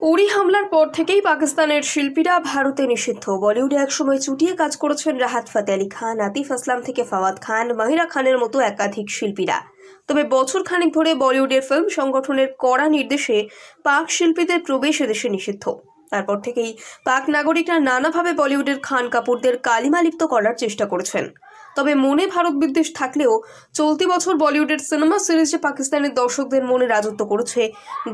উড়ি হামলার পর থেকেই পাকিস্তানের শিল্পীরা ভারতে নিষিদ্ধ। বলিউডে একসময় চুটিয়ে কাজ করেছেন রাহাত ফাতে আলী খান, আতিফ আসলাম থেকে ফাওয়াদ খান, মাহিরা খানের মতো একাধিক শিল্পীরা। তবে বছর খানিক ধরে বলিউডের ফিল্ম সংগঠনের কড়া নির্দেশে পাক শিল্পীদের প্রবেশ এদেশে নিষিদ্ধ। তারপর থেকেই পাক নাগরিকরা নানাভাবে বলিউডের খান কাপুরদের কালিমালিপ্ত করার চেষ্টা করেছেন। তবে মনে ভারত বিদ্বেষ থাকলেও চলতি বছর বলিউডের সিনেমা সিরিজে পাকিস্তানের দর্শকদের মনে রাজত্ব করেছে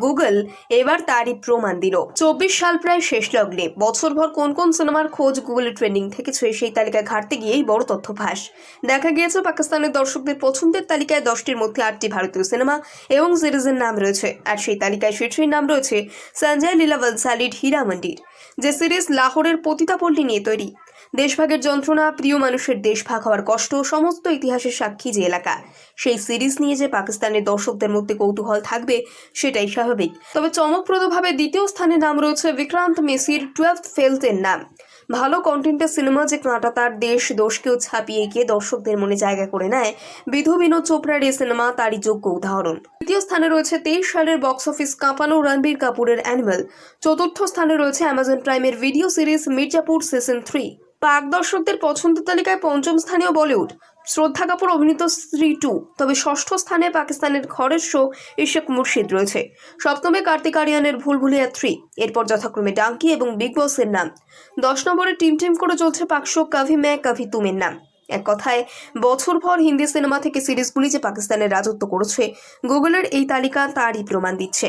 গুগল। এবার তারই প্রমাণ দিল। চব্বিশ সাল প্রায় শেষ লগ্নে। বছরভর কোন কোন সিনেমার খোঁজ গুগলে ট্রেন্ডিং থেকেছে সেই তালিকায় ঘাটতে গিয়েই বড় তথ্য ফাঁস দেখা গিয়েছে পাকিস্তানের দর্শকদের পছন্দের তালিকায় দশটির মধ্যে আটটি ভারতীয় সিনেমা এবং সিরিজের নাম রয়েছে। আর সেই তালিকায় শীর্ষের নাম রয়েছে সঞ্জয় লীলা বনসালির হীরা মন্দির যে সিরিজ লাহোরের পতিতাপল্লী নিয়ে তৈরি। দেশভাগের যন্ত্রণা, প্রিয় মানুষের দেশভাগ হওয়ার কষ্ট, সমস্ত ইতিহাসের সাক্ষী যে এলাকা। সেই সিরিজ নিয়ে যে পাকিস্তানের দর্শকদের মধ্যে কৌতূহল থাকবে, সেটাই স্বাভাবিক। তবে চমকপ্রদভাবে দ্বিতীয় স্থানে নাম রয়েছে বিক্রান্ত মেসির টুয়েলথ ফেলথের নাম। ভালো কন্টেন্টের সিনেমা যে কাঁটা, তার দেশ দোষকেও ছাপিয়ে গিয়ে দর্শকদের মনে জায়গা করে নেয় বিধু বিনোদ চোপড়ার এই সিনেমা, তারই যোগ্য উদাহরণ। তৃতীয় স্থানে রয়েছে তেইশ সালের বক্স অফিস কাঁপানো রণবীর কাপুরের অ্যানিমেল। চতুর্থ স্থানে রয়েছে অ্যামাজন প্রাইমের video series Mirzapur season three. Pak দর্শকদের পছন্দ তালিকায় পঞ্চম স্থানীয় বলিউড। শ্রদ্ধা কাপুর অভিনীত স্ত্রী টু, তবে ষষ্ঠ স্থানে পাকিস্তানের ঘরের শো ইশেক মুর্শিদ রয়েছে। সপ্তমে কার্তিক আরিয়ানের ভুলভুলিয়া থ্রি এরপর যথাক্রমে ডাঙ্কি এবং বিগ বসের নাম। দশ নম্বরে টিম টিম করে চলছে পাকশো কাভি ম্যা কাভি তুমের নাম। এক কথায় বছরভর হিন্দি সিনেমা থেকে সিরিজগুলি যে পাকিস্তানের রাজত্ব করেছে, গুগলের এই তালিকা তারই প্রমাণ দিচ্ছে।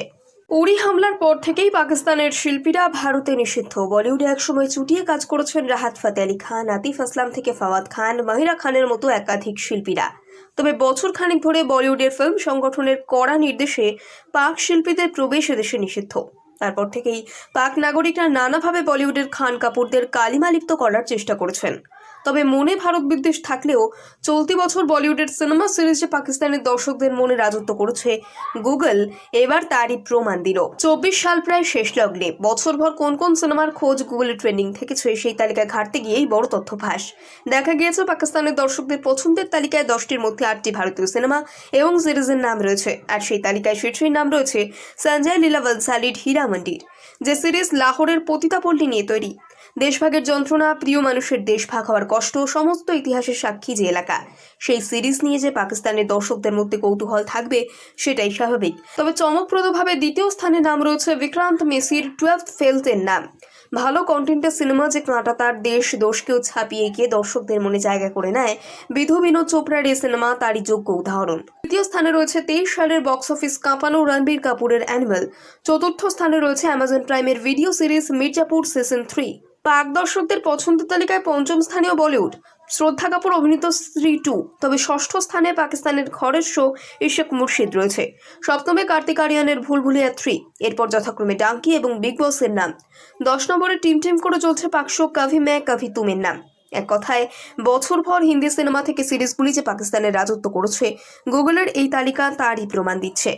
উড়ি হামলার পর থেকেই পাকিস্তানের শিল্পীরা ভারতে নিষিদ্ধ। বলিউডে একসময় চুটিয়ে কাজ করেছেন রাহাত ফাতে আলী খান, আতিফ আসলাম থেকে ফাওয়াদ খান, মাহিরা খানের মতো একাধিক শিল্পীরা। তবে বছর খানিক ধরে বলিউডের ফিল্ম সংগঠনের কড়া নির্দেশে পাক শিল্পীদের প্রবেশ এদেশে নিষিদ্ধ। তারপর থেকেই পাক নাগরিকরা নানাভাবে বলিউডের খান কাপুরদের কালিমালিপ্ত করার চেষ্টা করেছেন। তবে মনে ভারত বিদ্বেষ থাকলেও চলতি বছর বলিউডের সিনেমা সিরিজে পাকিস্তানের দর্শকদের মনে রাজত্ব করেছে গুগল। এবার তারই প্রমাণ দিল। চব্বিশ সাল প্রায় শেষ লগ্নে। বছরভর কোন কোন সিনেমার খোঁজ গুগলে ট্রেন্ডিং থেকেছে সেই তালিকায় ঘাটতে গিয়েই বড় তথ্য ফাঁস। দেখা গিয়েছে পাকিস্তানের দর্শকদের পছন্দের তালিকায় দশটির মধ্যে আটটি ভারতীয় সিনেমা এবং সিরিজের নাম রয়েছে। আর সেই তালিকায় শীর্ষের নাম রয়েছে সঞ্জয় লীলা বনসালির হীরা মন্দির যে সিরিজ লাহোরের পতিতাপল্লী নিয়ে তৈরি। দেশভাগের যন্ত্রণা, প্রিয় মানুষের দেশভাগ হওয়ার কষ্ট, সমস্ত ইতিহাসের সাক্ষী যে এলাকা। সেই সিরিজ নিয়ে যে পাকিস্তানের দর্শকদের মধ্যে কৌতূহল থাকবে, সেটাই স্বাভাবিক। তবে চমকপ্রদভাবে দ্বিতীয় স্থানে নাম রয়েছে বিক্রান্ত মেসির টুয়েলথ ফেলথের নাম। ভালো কন্টেন্টের সিনেমা যে কাঁটা, তার দেশ দোষকেও ছাপিয়ে গিয়ে দর্শকদের মনে জায়গা করে নেয় বিধু বিনোদ চোপড়ার এই সিনেমা, তারই যোগ্য উদাহরণ। তৃতীয় স্থানে রয়েছে তেইশ সালের বক্স অফিস কাঁপানো রণবীর কাপুরের অ্যানিমেল চতুর্থ স্থানে রয়েছে অ্যামাজন প্রাইমের video series Mirzapur season three Pak দর্শকদের পছন্দ তালিকায় পঞ্চম স্থানীয় বলিউড। শ্রদ্ধা কাপুর অভিনীত স্ত্রী টু। তবে ষষ্ঠ স্থানে পাকিস্তানের ঘরের শো ইশেক মুর্শিদ রয়েছে। সপ্তমে কার্তিক আরিয়ানের ভুলভুলিয়া থ্রি এরপর যথাক্রমে ডাঙ্কি এবং বিগ বসের নাম। দশ নম্বরে টিম টিম করে চলছে পাকশো কাভি ম্যা কাভি তুমের নাম। এক কথায়, বছর বছরভর হিন্দি সিনেমা থেকে সিরিজগুলি যে পাকিস্তানের রাজত্ব করেছে, গুগলের এই তালিকা তারই প্রমাণ দিচ্ছে।